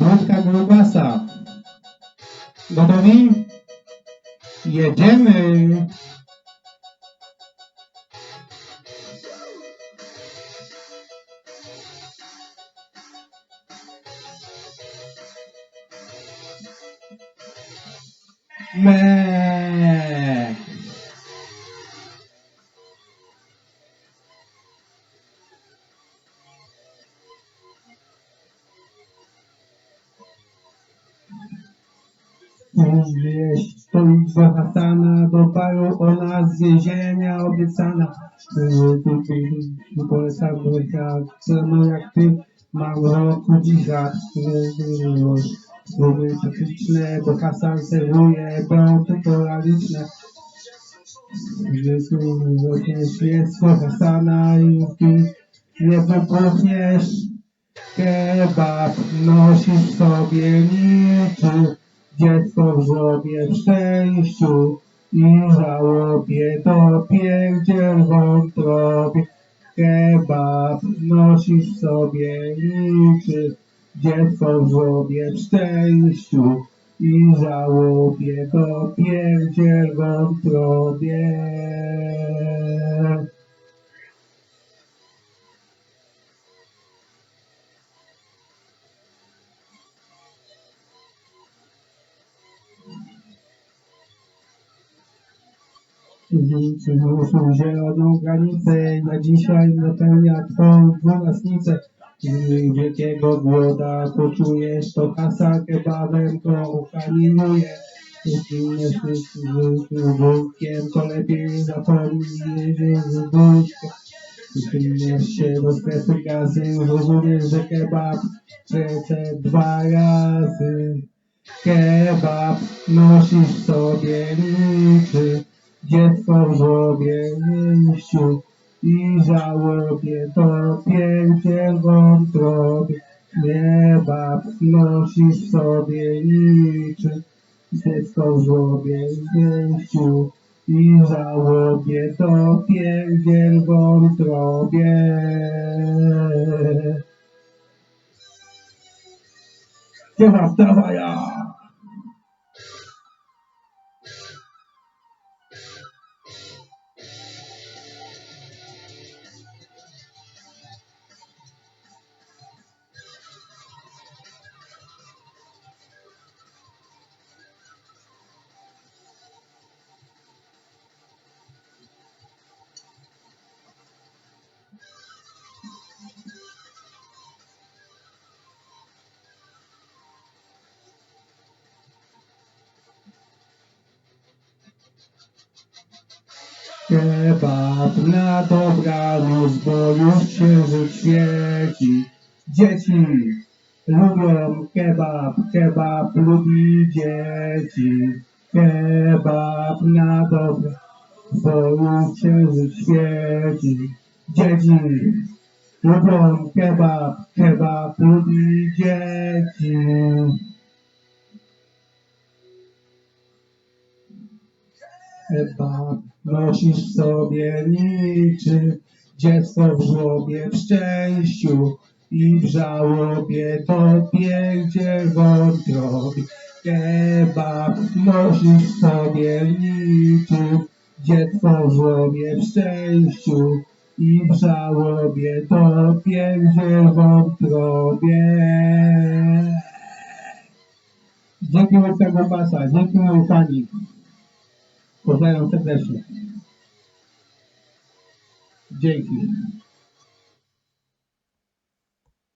Wódka grubasa. Gotowi? Jedziemy! Me. Wieść stolic do Hasana, do paru o nazwie ziemia obiecana. Polecam jak samo jak ty, mam roku dzisiaj. Słowy cykliczne, bo Hasan serwuje, będą poraliczne. Świectwo Hasana i nie wybuchniesz. Kebab nosisz sobie liczy, dziecko w żłobie w szczęściu i żałobie to pierdziel wątrobie. Kebab nosisz sobie liczy, dziecko w żłobie w szczęściu i żałobie to pierdziel wątrobie. Przyniósł zieloną granicę na dzisiaj napełnia twą dwunastnicę. Wielkiego głoda poczujesz, to kasa kebabem to ukamieniuje. Jeśli nie z wódkiem, to lepiej zapomnij, że z wódkiem. Przyniesz się do strefy gazy, rozumiesz, że kebab przece dwa razy. Kebab nosisz sobie liczy, dziecko w żłobie liściu i żałobie to pierdziel wątrobie. Kebab nosisz sobie liczy, dziecko w żłobie liściu i żałobie to pierdziel wątrobie. Kebab dawaja! Kebab na dobranoc, bo już księżyc świeci. Dzieci lubią kebab, kebab lubi dzieci. Kebab na dobranoc, bo już świeci. Dzieci lubią kebab, kebab lubi dzieci. Kebab nosisz sobie liczy, dziecko w żłobie w szczęściu i w żałobie to pierdziel wątrobie. Kebab nosisz sobie liczy, dziecko w żłobie w szczęściu i w żałobie to pierdziel wątrobie. Dzięki Pasa, dzięki Łysani. Pozdrawiam serdecznie. Dzięki.